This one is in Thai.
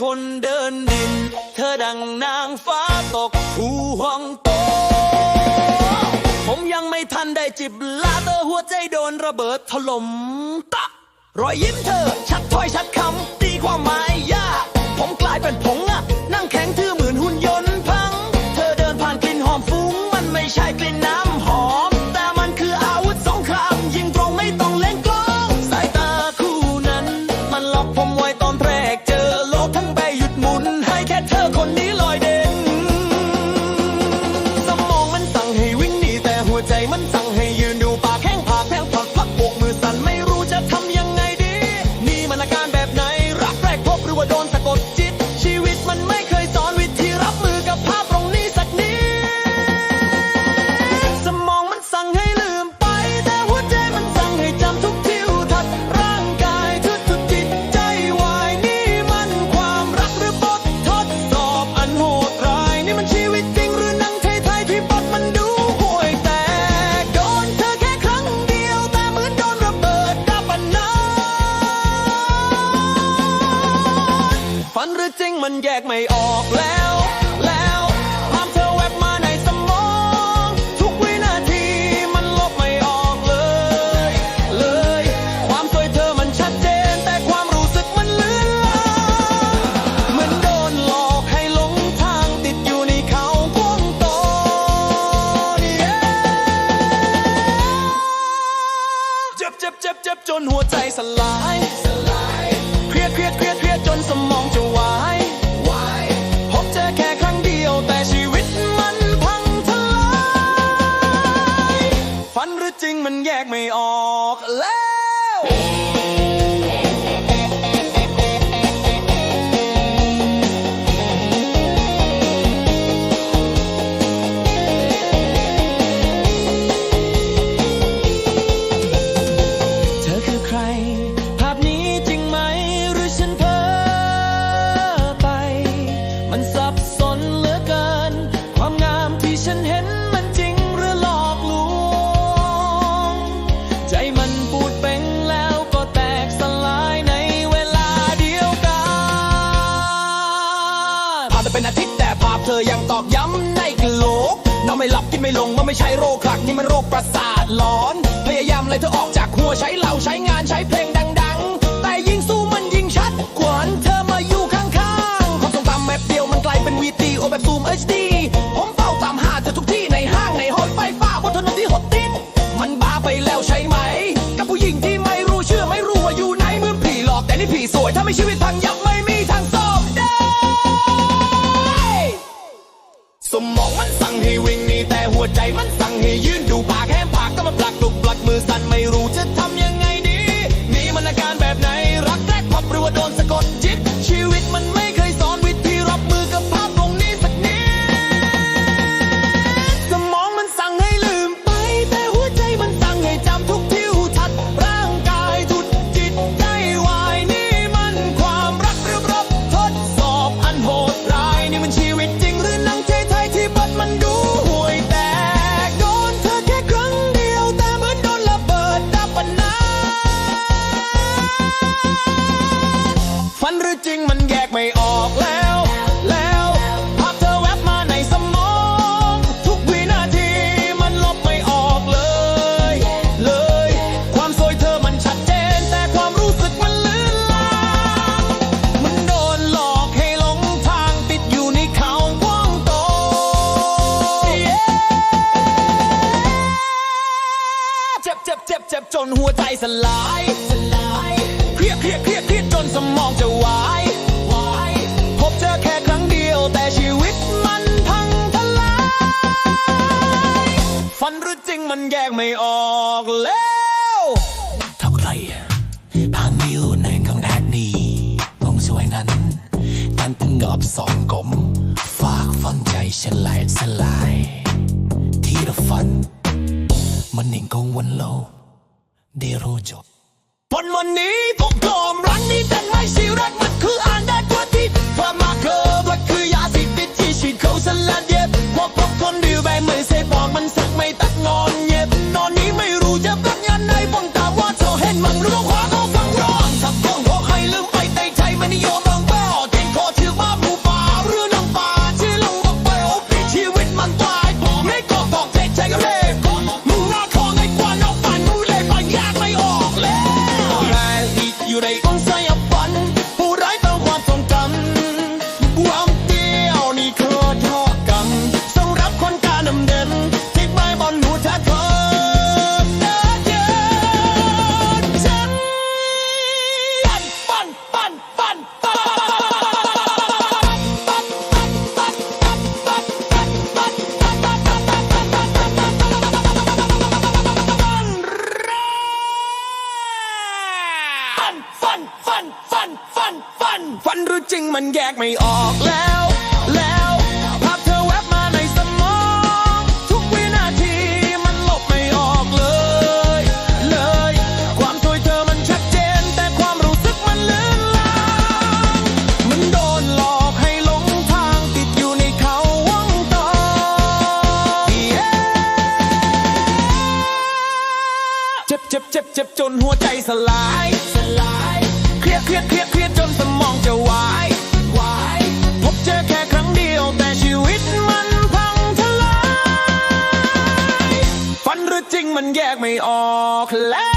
คนเดินดิน เธอดังนางฟ้าตกภูห้องโต ผมยังไม่ทันได้จิบลาเตอหัวใจโดนระเบิดถล่มตะรอยยิ้มเธอ ชัดถ้อยชัดคำตีความหมาย 你们 จนหัวใจสลาย เครียดเครียดเครียดเครียดจนสมองจะวาย me on. ไม่ลงว่าไม่ใช่โรคหลักนี่มันโรคประสาทหลอน พยายามเลยเธอออกจากหัวใช้เหล่าใช้งานใช้เพลงดังๆ แต่ยิ่งสู้มันยิ่งชัดขวัญเธอมาอยู่ข้างๆความทรงจำแบบเดียวมันกลายเป็นวีดีโอแบบซูมเอชดีผมเฝ้าตามหาเธอทุกที่ในห้างในห้องไฟฟ้าบนถนนที่หดติดมันบ้าไปแล้วใช่ไหม กับผู้หญิงที่ไม่รู้เชื่อไม่รู้ว่าอยู่ไหนมือผีหลอกแต่นี่ผีสวยถ้าไม่ชีวิตทางยับไม่มีทางสอบได้สมอง diamonds. สลายเครียดเครียดเครียดเครียดจนสมองจะวายพบเธอแค่ครั้งเดียวแต่ชีวิตมันพังทลายฝันหรือจริงมันแยกไม่ออกแล้วเท่าไรพามิว rođo Pod monitom tom, ranni dan mai si rad mat ku anda dua มันแยกไม่ออกแล้ว แล้วภาพเธอแวบมาในสมอง ทุกวินาทีมันลบไม่ออกเลย เลย ความสวยเธอมันชัดเจน แต่ความรู้สึกมันเลือนลางมันโดนหลอกให้หลงทางติดอยู่ในเขาวงตอนเจ็บเจ็บเจ็บเจ็บจนหัวใจสลาย ลา